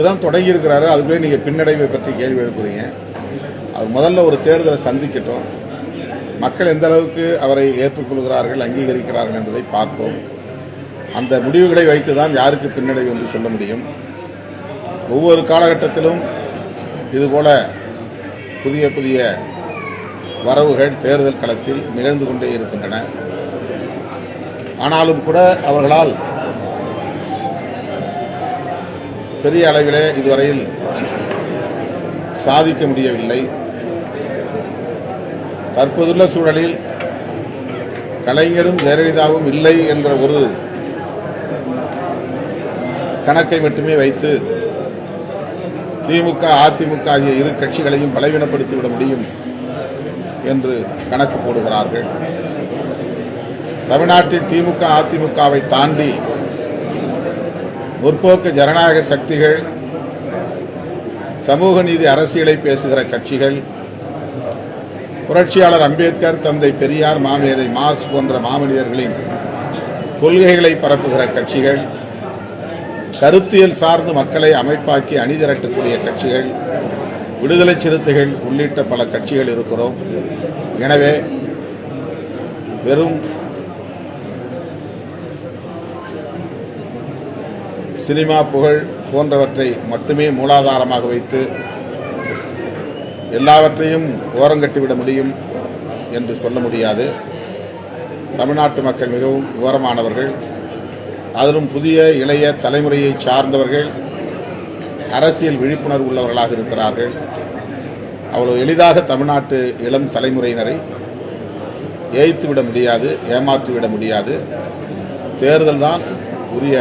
இப்போ தான் தொடங்கியிருக்கிறாரு. அதுக்குள்ளே நீங்கள் பின்னடைவை பற்றி கேள்வி எழுப்புறீங்க. அவர் முதல்ல ஒரு தேர்தலை சந்திக்கட்டும். மக்கள் எந்த அளவுக்கு அவரை ஏற்றுக்கொள்கிறார்கள் அங்கீகரிக்கிறார்கள் என்பதை பார்ப்போம். அந்த முடிவுகளை வைத்து தான் யாருக்கு பின்னடைவு என்று சொல்ல முடியும். ஒவ்வொரு காலகட்டத்திலும் இதுபோல புதிய புதிய வரவுகள் தேர்தல் களத்தில் நிகழ்ந்து கொண்டே இருக்கின்றன. ஆனாலும் கூட அவர்களால் பெரிய அளவிலே இதுவரையில் சாதிக்க முடியவில்லை. தற்போதுள்ள சூழலில் கலைஞரும் ஜெயலலிதாவும் இல்லை என்ற ஒரு கணக்கை மட்டுமே வைத்து திமுக அதிமுக ஆகிய இரு கட்சிகளையும் பலவீனப்படுத்திவிட முடியும் என்று கணக்கு போடுகிறார்கள். தமிழ்நாட்டில் திமுக அதிமுகவை தாண்டி முற்போக்கு ஜனநாயக சக்திகள் சமூக நீதி அரசியலை பேசுகிற கட்சிகள் புரட்சியாளர் அம்பேத்கர் தந்தை பெரியார் மாமேதை மார்க்ஸ் போன்ற மாமனிதர்களின் கொள்கைகளை பரப்புகிற கட்சிகள் கருத்தியல் சார்ந்து மக்களை அமைப்பாக்கி அணிதிரட்டக்கூடிய கட்சிகள் விடுதலை சிறுத்தைகள் உள்ளிட்ட பல கட்சிகள் இருக்கிறோம். எனவே வெறும் சினிமா புகழ் போன்றவற்றை மட்டுமே மூலாதாரமாக வைத்து எல்லாவற்றையும் ஓரங்கட்டிவிட முடியும் என்று சொல்ல முடியாது. தமிழ்நாட்டு மக்கள் மிகவும் விவரமானவர்கள் அதிலும் புதிய இளைய தலைமுறையை சார்ந்தவர்கள் அரசியல் விழிப்புணர்வு உள்ளவர்களாக இருக்கிறார்கள். அவ்வளோ எளிதாக தமிழ்நாட்டு இளம் தலைமுறையினரை ஏய்த்து விட முடியாது ஏமாற்றி விட முடியாது. தேர்தல் தான் உரிய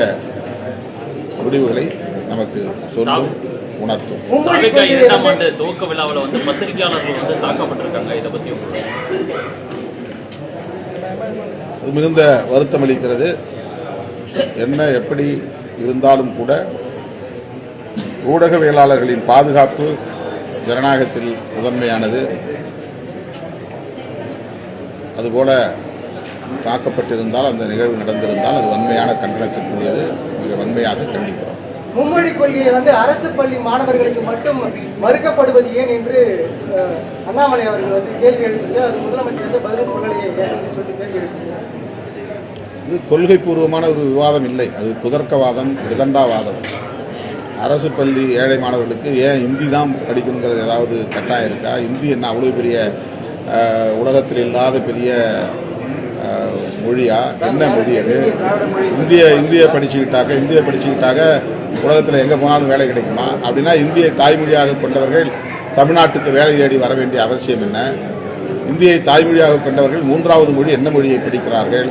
முடிவுகளை நமக்கு சொல்லும் உணர்த்தும். இரண்டாம் வந்து ஆண்டு துவக்க விழாவில் வந்து பத்திரிகையாளர்கள் வந்து தாக்கப்பட்டிருக்காங்க. இதை பத்தி உங்களுக்கு அது மிகுந்த வருத்தம் அளிக்கிறது. என்ன எப்படி இருந்தாலும் கூட ஊடகவியலாளர்களின் பாதுகாப்பு ஜனநாயகத்தில் முதன்மையானது. அதுபோல தாக்கப்பட்டிருந்தால் அந்த நிகழ்வு நடந்திருந்தால் அது வன்மையான கண்டனத்திற்குரியது. மிக வன்மையாக கண்டிக்கிறோம். மும்மொழி கொள்கையை வந்து அரசு பள்ளி மாணவர்களுக்கு மட்டும் மறுக்கப்படுவது ஏன் என்று அண்ணாமலை அவர்கள் வந்து கேள்வி எழுப்பிட்டு அது முதலமைச்சர் வந்து பதில் சொல்லலையே ஏன் என்று சொல்லி கேள்வி எழுப்பினார். இது கொள்கை பூர்வமான ஒரு விவாதம் இல்லை. அது குதர்க்கவாதம் விதண்டாவாதம் அரசு பள்ளி ஏழை மாணவர்களுக்கு ஏன் ஹிந்தி தான் படிக்கணுங்கிறது ஏதாவது கட்டாயம் இருக்கா? ஹிந்தி என்ன அவ்வளோ பெரிய உலகத்தில் இல்லாத பெரிய மொழியா? என்ன மொழி அது? இந்திய இந்திய படிச்சுக்கிட்டாக்க இந்திய படிச்சுக்கிட்டாக்க உலகத்தில் எங்கே போனாலும் வேலை கிடைக்குமா? அப்படின்னா இந்தியை தாய்மொழியாக கொண்டவர்கள் தமிழ்நாட்டுக்கு வேலை தேடி வர வேண்டிய அவசியம் என்ன? இந்தியை தாய்மொழியாக கொண்டவர்கள் மூன்றாவது மொழி என்ன மொழியை படிக்கிறார்கள்?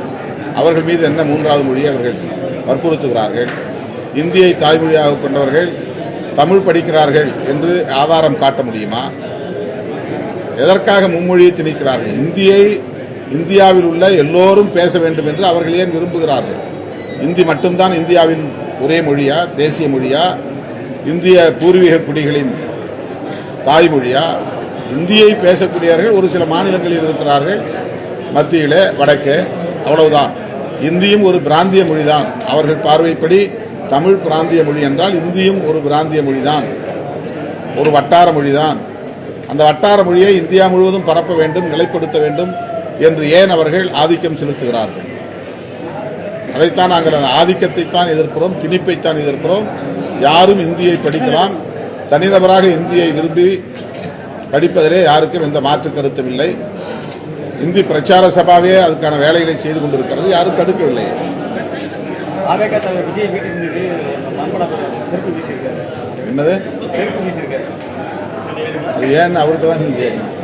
அவர்கள் மீது என்ன மூன்றாவது மொழியை அவர்கள் வற்புறுத்துகிறார்கள்? இந்தியை தாய்மொழியாக கொண்டவர்கள் தமிழ் படிக்கிறார்கள் என்று ஆதாரம் காட்ட முடியுமா? எதற்காக மும்மொழியை திணிக்கிறார்கள்? இந்தியை இந்தியாவில் உள்ள எல்லோரும் பேச வேண்டும் என்று அவர்கள் ஏன் விரும்புகிறார்கள்? இந்தி மட்டும்தான் இந்தியாவின் ஒரே மொழியா தேசிய மொழியா? இந்திய பூர்வீக குடிகளின் தாய்மொழியா? இந்தியை பேசக்கூடியவர்கள் ஒரு சில மாநிலங்களில் இருக்கிறார்கள். மத்தியிலே வடக்கே அவ்வளவுதான். இந்தியும் ஒரு பிராந்திய மொழிதான். அவர்கள் பார்வைப்படி தமிழ் பிராந்திய மொழி என்றால் இந்தியும் ஒரு பிராந்திய மொழிதான். ஒரு வட்டார மொழிதான். அந்த வட்டார மொழியை இந்தியா முழுவதும் பரப்ப வேண்டும் நிலைப்படுத்த வேண்டும். என்று ஏன் அவர்கள் ஆதிக்கம் செலுத்துகிறார்கள்? அதைத்தான் நாங்கள் அந்த ஆதிக்கத்தைத்தான் எதிர்க்கிறோம் திணிப்பைத்தான் எதிர்க்கிறோம். யாரும் இந்தியை படிக்கலாம் தனிநபராக இந்தியை விரும்பி படிப்பதிலே யாருக்கும் எந்த மாற்று கருத்தும் இல்லை. இந்தி பிரச்சார சபாவே அதுக்கான வேலைகளை செய்து கொண்டிருக்கிறது யாரும் தடுக்கவில்லை. என்னது? அது ஏன்னு அவர்கிட்ட தான் நீங்கள் கேட்கணும்?